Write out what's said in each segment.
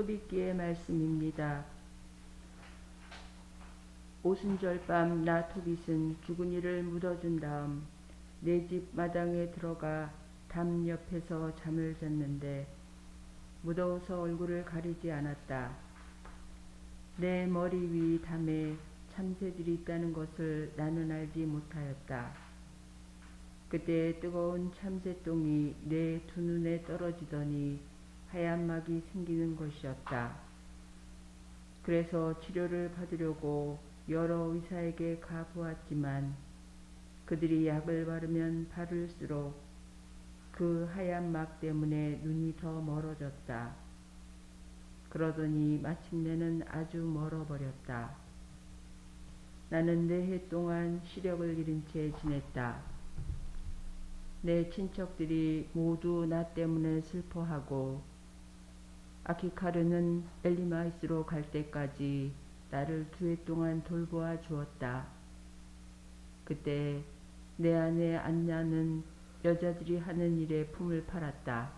소비기의 말씀입니다. 오순절 밤 나 토빗은 죽은 이를 묻어준 다음 내 집 마당에 들어가 담 옆에서 잠을 잤는데 무더워서 얼굴을 가리지 않았다. 내 머리 위 담에 참새들이 있다는 것을 나는 알지 못하였다. 그때 뜨거운 참새똥이 내 두 눈에 떨어지더니 하얀 막이 생기는 것이었다. 그래서 치료를 받으려고 여러 의사에게 가보았지만 그들이 약을 바르면 바를수록 그 하얀 막 때문에 눈이 더 멀어졌다. 그러더니 마침내는 아주 멀어버렸다. 나는 네 해 동안 시력을 잃은 채 지냈다. 내 친척들이 모두 나 때문에 슬퍼하고 아키카르는 엘리마이스로 갈 때까지 나를 두 해 동안 돌보아 주었다. 그때 내 아내 안냐는 여자들이 하는 일에 품을 팔았다.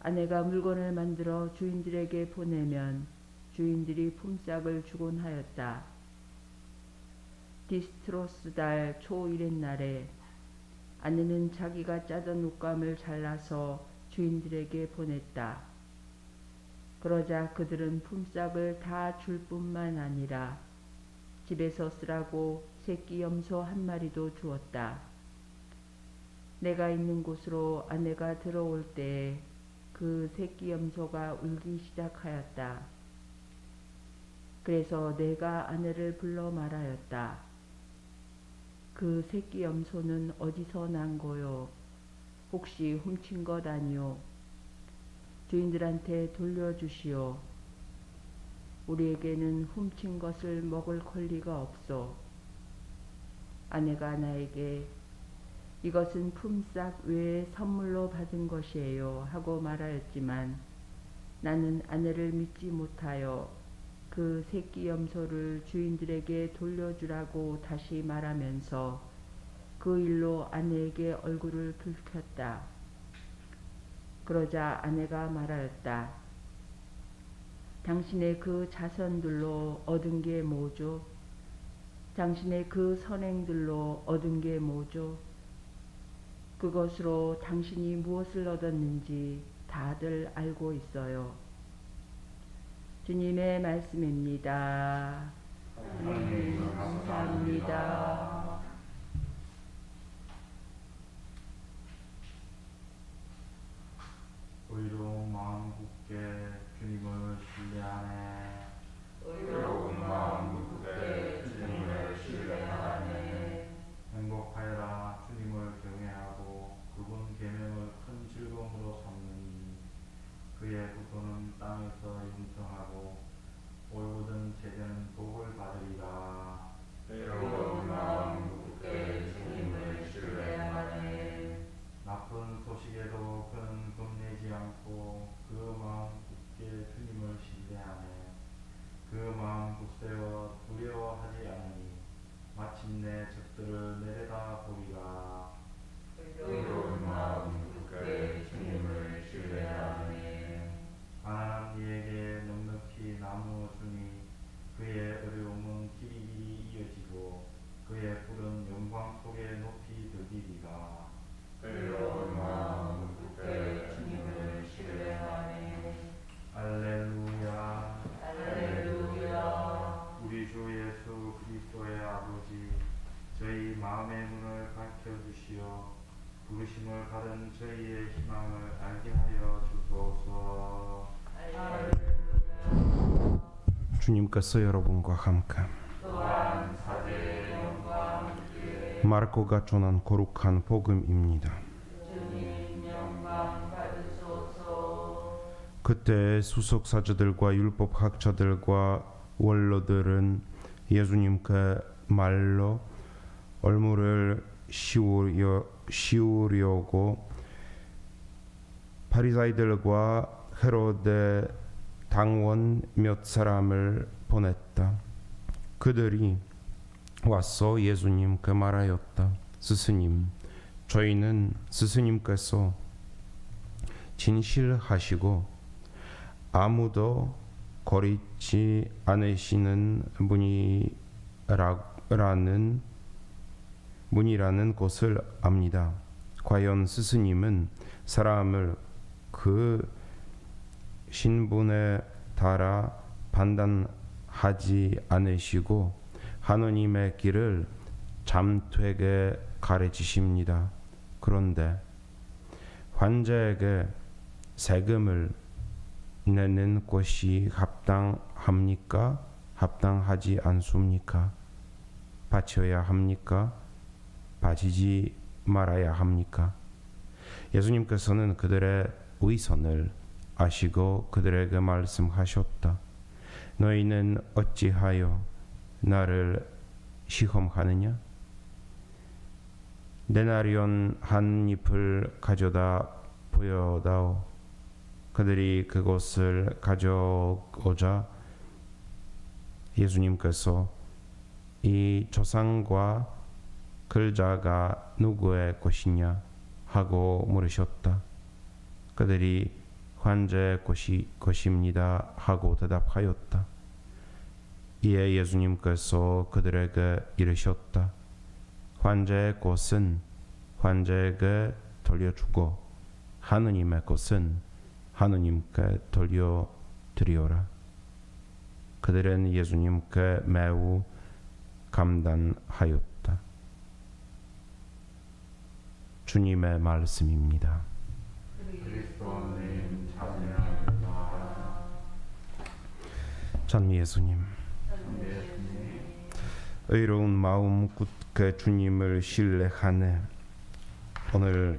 아내가 물건을 만들어 주인들에게 보내면 주인들이 품삯을 주곤 하였다. 디스트로스 달 초1의 날에 아내는 자기가 짜던 옷감을 잘라서 주인들에게 보냈다. 그러자 그들은 품삯을 다 줄 뿐만 아니라 집에서 쓰라고 새끼 염소 한 마리도 주었다. 내가 있는 곳으로 아내가 들어올 때그 새끼 염소가 울기 시작하였다. 그래서 내가 아내를 불러 말하였다. 그 새끼 염소는 어디서 난 거요? 혹시 훔친 것 아니오? 주인들한테 돌려주시오. 우리에게는 훔친 것을 먹을 권리가 없어. 아내가 나에게 이것은 품삯 외에 선물로 받은 것이에요 하고 말하였지만 나는 아내를 믿지 못하여 그 새끼 염소를 주인들에게 돌려주라고 다시 말하면서 그 일로 아내에게 얼굴을 붉혔다. 그러자 아내가 말하였다. 당신의 그 자선들로 얻은 게 뭐죠? 당신의 그 선행들로 얻은 게 뭐죠? 그것으로 당신이 무엇을 얻었는지 다들 알고 있어요. 주님의 말씀입니다. 하나님 감사합니다. 의로 주님께서 여러분과 함께 마르코가 전한 거룩한 복음입니다. 그때 수석 사제들과 율법 학자들과 원로들은 예수님께 말로 얼물을 씌우려, 씌우려고 바리사이들과 헤로데 당원 몇 사람을 보냈다. 그들이 와서 예수님께 말하였다. 스스님, 저희는 스스님께서 진실하시고 아무도 거리지 않으시는 분이라는 문이라는 것을 압니다. 과연 스스님은 사람을 그 신분에 따라 판단하지 않으시고 하느님의 길을 잠되게 가르치십니다. 그런데 환자에게 세금을 내는 것이 합당합니까? 합당하지 않습니까? 바쳐야 합니까? 바치지 말아야 합니까? 예수님께서는 그들의 의선을 아시고 그들에게 말씀하셨다. 너희는 어찌하여 나를 시험하느냐? 데나리온 한 잎을 가져다 보여다오. 그들이 그것을 가져오자 예수님께서 이 조상과 글자가 누구의 것이냐 하고 물으셨다. 그들이 환자의 것이 것입니다 하고 대답하였다. 이에 예수님께서 그들에게 이르셨다. 환자의 것은 환자에게 돌려주고 하느님의 것은 하느님께 돌려드리오라. 그들은 예수님께 매우 감단하였다. 주님의 말씀입니다. 찬미 예수님. 의로운 마음 굳게 주님을 신뢰하네. 오늘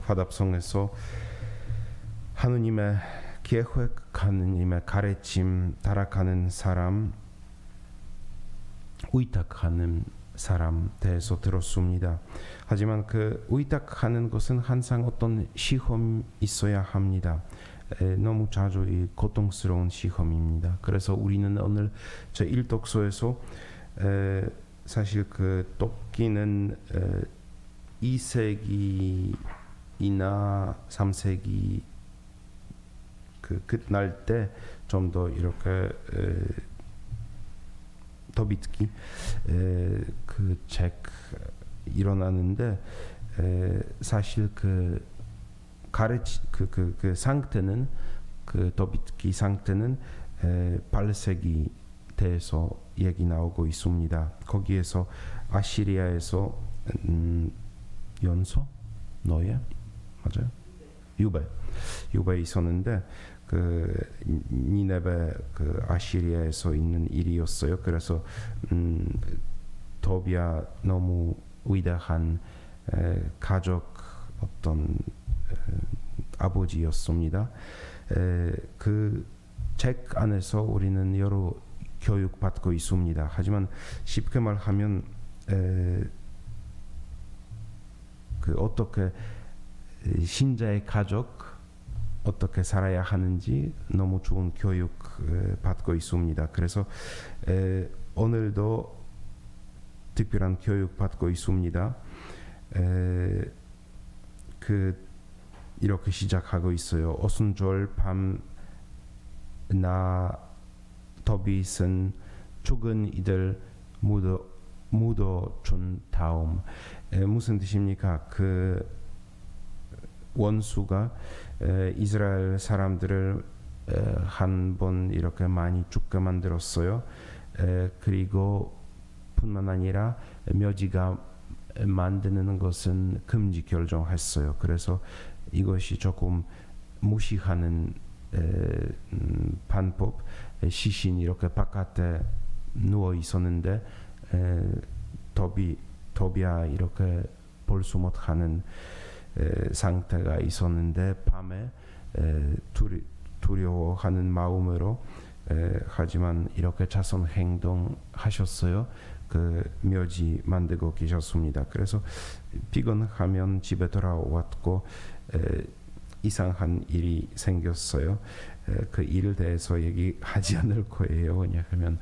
화답성에서 하느님의 계획, 하느님의 가르침 따라가는 사람, 의탁하는 사람 대해서 들었습니다. 하지만 그 의탁하는 것은 항상 어떤 시험이 있어야 합니다. 에, 너무 자주 이 고통스러운 시험입니다. 그래서 우리는 오늘 저 일독서에서 에, 사실 그 토끼는 에, 2세기이나 3세기 그 끝날 때 좀 더 이렇게 에, 더비트기 그책 일어나는데 에, 사실 그 가르치 그 그 그 상태는 그 더비트기 상태는 에, 8세기 대해서 얘기 나오고 있습니다. 거기에서 아시리아에서 음, 연서 너예 맞아요? 유배 유배 있었는데 그 니네베 그 아시리아에서 있는 일이었어요. 그래서 음, 도비아 너무 위대한 에, 가족 어떤 에, 아버지였습니다. 그 책 안에서 우리는 여러 교육 받고 있습니다. 하지만 쉽게 말하면 에, 그 어떻게 신자의 가족 어떻게 살아야 하는지 너무 좋은 교육 에, 받고 있습니다. 그래서 에, 오늘도 특별한 교육 받고 있습니다. 에, 그 이렇게 시작하고 있어요. 오순절 밤나 더빗은 죽은 이들 묻어 묻어 준 다음 에, 무슨 뜻입니까? 그 원수가 에, 이스라엘 사람들을 한 번 이렇게 많이 죽게 만들었어요. 에, 그리고 뿐만 아니라 묘지가 만드는 것은 금지 결정했어요. 그래서 이것이 조금 무시하는 에, 음, 반법 시신 이렇게 바깥에 누워 있었는데 에, 더비 더비야 이렇게 볼 수 못하는 에, 상태가 있었는데 밤에 에, 두리, 두려워하는 마음으로 에, 하지만 이렇게 자선 행동하셨어요. 그 묘지 만들고 계셨습니다. 그래서 피곤하면 집에 돌아왔고 에, 이상한 일이 생겼어요. 에, 그 일에 대해서 얘기하지 않을 거예요. 왜냐하면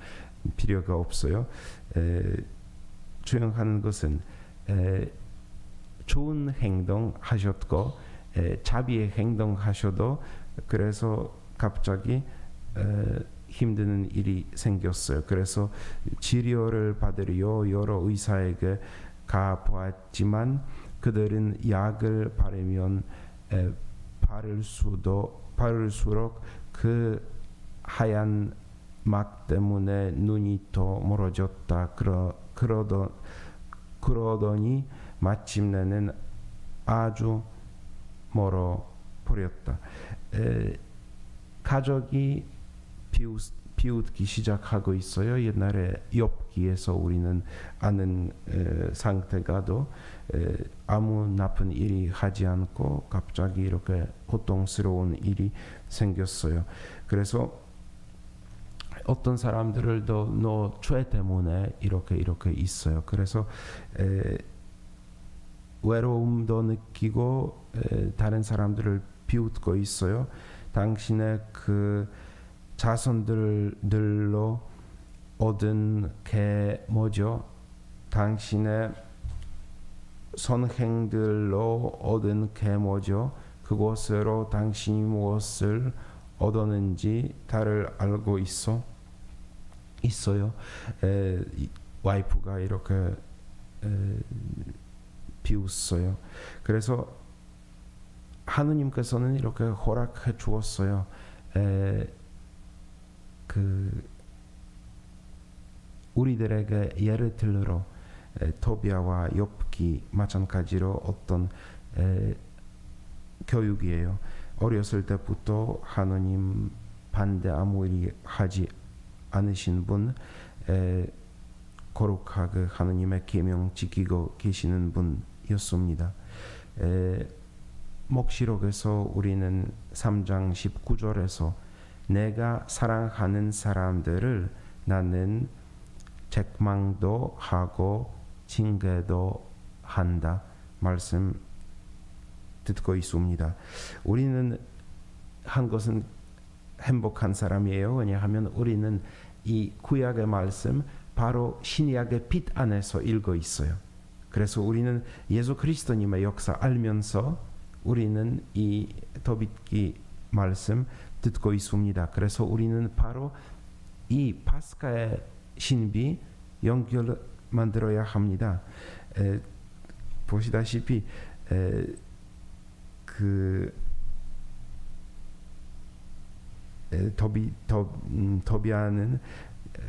필요가 없어요. 에, 주영하는 것은 에, 좋은 행동 하셨고 에, 자비의 행동 하셔도 그래서 갑자기 에, 힘드는 일이 생겼어요. 그래서 치료를 받으려 여러 의사에게 가 보았지만 그들은 약을 바르면 에, 바를 수도 바를수록 그 하얀 막 때문에 눈이 더 멀어졌다. 그러 그러더 그러더니 마침내는 아주 멀어 버렸다. 에, 가족이 비웃, 비웃 기 시작하고 있어요. 옛날에 엽기에서 우리는 아는 에, 상태가도 에, 아무 나쁜 일이 하지 않고 갑자기 이렇게 고통스러운 일이 생겼어요. 그래서 어떤 사람들을 더너죄 때문에 이렇게 이렇게 있어요. 그래서 에, 외로움도 느끼고 에, 다른 사람들을 비웃고 있어요. 당신의 그 자손들로 얻은 게 뭐죠? 당신의 선행들로 얻은 게 뭐죠? 그곳으로 당신이 무엇을 얻었는지 다를 알고 있어 있어요. 에, 이- 와이프가 이렇게 에, 비웃어요. 그래서 하느님께서는 이렇게 허락해 주었어요. 에, 그 우리들에게 예를 에, 토비아와 욥기 마찬가지로 어떤 에, 교육이에요. 어렸을 때부터 하느님 반대 아무 일 하지 않으신 분, 에, 거룩하게 하느님의 계명 지키고 계시는 분이었습니다. 에, 목시록에서 우리는 3장 19절에서 내가 사랑하는 사람들을 나는 책망도 하고 징계도 한다 말씀 듣고 있습니다. 우리는 한 것은 행복한 사람이에요. 왜냐하면 우리는 이 구약의 말씀 바로 신약의 빛 안에서 읽고 있어요. 그래서 우리는 예수 그리스도님의 역사 알면서 우리는 이 더빗기 말씀 듣고 있습니다. 그래서 우리는 바로 이 파스카의 신비 연결 만들어야 합니다. 에, 보시다시피 에, 그 에, 더비 더 음, 더비아는 에,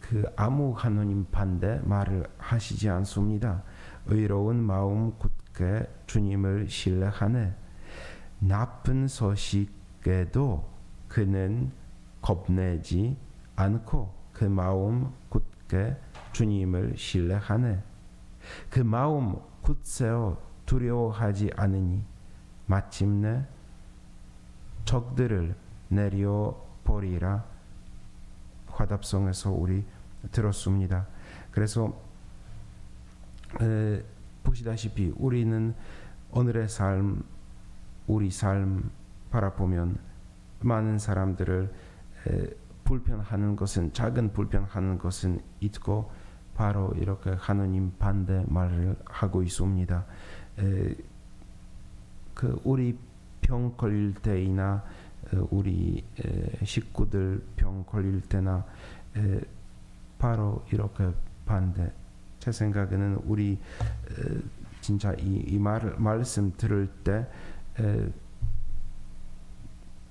그 아무 하나님 반대 말을 하시지 않습니다. 의로운 마음 굳게 주님을 신뢰하네. 나쁜 소식에도 그는 겁내지 않고 그 마음 굳게 주님을 신뢰하네. 그 마음 굳세어 두려워하지 않으니 마침내 적들을 내려 버리라 화답성에서 우리 들었습니다. 그래서 에, 보시다시피 우리는 오늘의 삶, 우리 삶 바라보면 많은 사람들을 에, 불편하는 것은 작은 불편하는 것은 있고 바로 이렇게 하느님 반대 말을 하고 있습니다. 에, 그 우리 병 걸릴 때이나 어, 우리 에, 식구들 병 걸릴 때나 에, 바로 이렇게 반대. 제 생각에는 우리 에, 진짜 이, 이 말, 말씀 들을 때 에,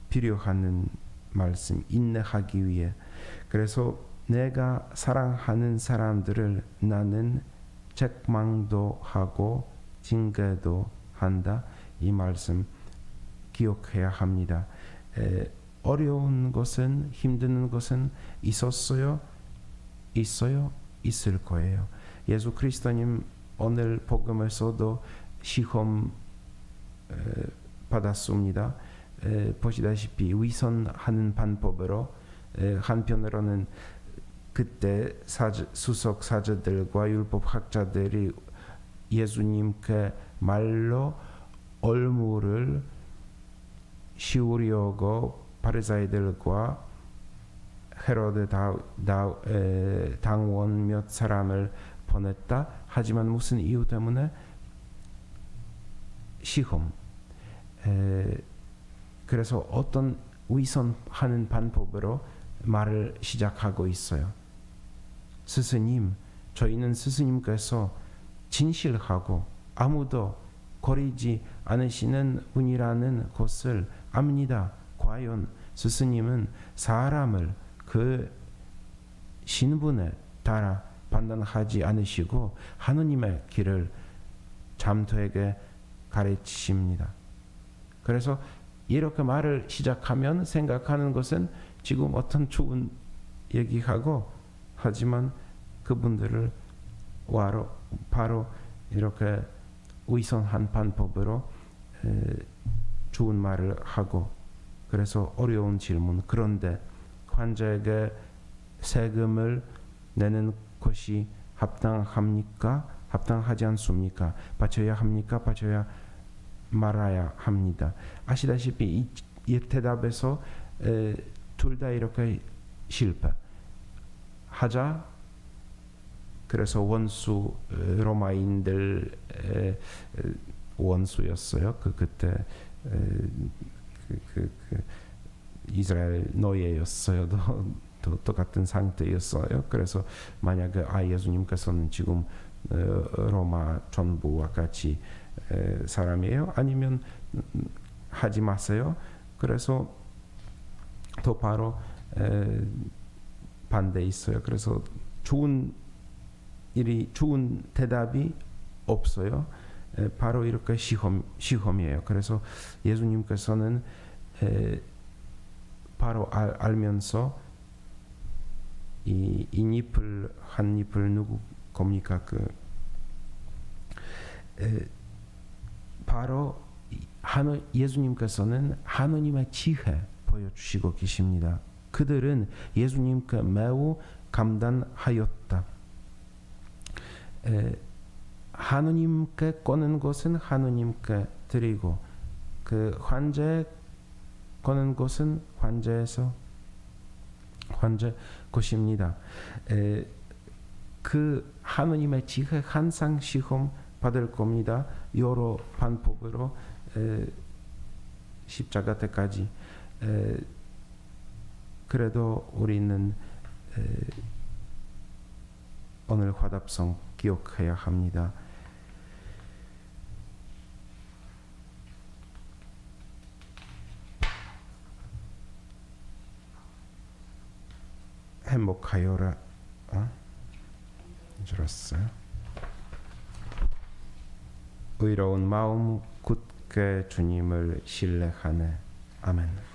필요하는 말씀 인내하기 위해 그래서 내가 사랑하는 사람들을 나는 책망도 하고 징계도 한다 이 말씀 기억해야 합니다. 에, 어려운 것은 힘든 것은 있었어요, 있어요, 있을 거예요. 예수 그리스도님 오늘 복음에서도 시험 에, 받았습니다. 에, 보시다시피 위선하는 방법으로 에, 한편으로는 그때 사제, 수석 사제들과 율법학자들이 예수님께 말로 얼무를 씌우려고 바리사이들과 헤로드 다, 다, 에, 당원 몇 사람을 보냈다. 하지만 무슨 이유 때문에 시험. 에, 그래서 어떤 위선하는 방법으로 말을 시작하고 있어요. 스스님, 저희는 스스님께서 진실하고 아무도 거리지 않으시는 분이라는 것을 압니다. 과연 스스님은 사람을 그 신분에 따라 판단하지 않으시고 하느님의 길을 잠투에게 가르치십니다. 그래서 이렇게 말을 시작하면 생각하는 것은 지금 어떤 좋은 얘기하고 하지만 그분들을 와로 바로 이렇게 위선한 방법으로 에, 좋은 말을 하고 그래서 어려운 질문 그런데 환자에게 세금을 내는 것이 합당합니까? 합당하지 않습니까? 바쳐야 합니까? 바쳐야 말아야 합니다. 아시다시피 이, 이 대답에서 둘 다 이렇게 실패. 하자. 그래서 원수 에, 로마인들 원수였어요. 그 그때 에, 그, 그, 그 이스라엘 노예였어요. 또, 또 똑같은 상태였어요. 그래서 만약에 아 예수님께서는 지금 어, 로마 전부와 같이 에, 사람이에요. 아니면 음, 하지 마세요. 그래서 또 바로 에, 반대 있어요. 그래서 좋은 일이 좋은 대답이 없어요. 에, 바로 이렇게 시험 시험이에요. 그래서 예수님께서는 에, 바로 알, 알면서 이, 이 잎을 한 잎을 누구 겁니까 그 에, 바로 이 하느 예수님께서는 하느님의 지혜 보여주시고 계십니다. 그들은 예수님께 매우 감단하였다. 에, 하느님께 꺼낸 것은 하느님께 드리고 그 환자에 꺼낸 것은 환자에서 환자 것입니다. 에, 그 하느님의 지혜 항상 시험 받을 겁니다. 여러 방법으로 에, 십자가 때까지 에, 그래도 우리는 에, 오늘 화답성 기억해야 합니다. 행복하여라. 어? 줄었어요. 의로운 마음 굳게 주님을 신뢰하네. 아멘.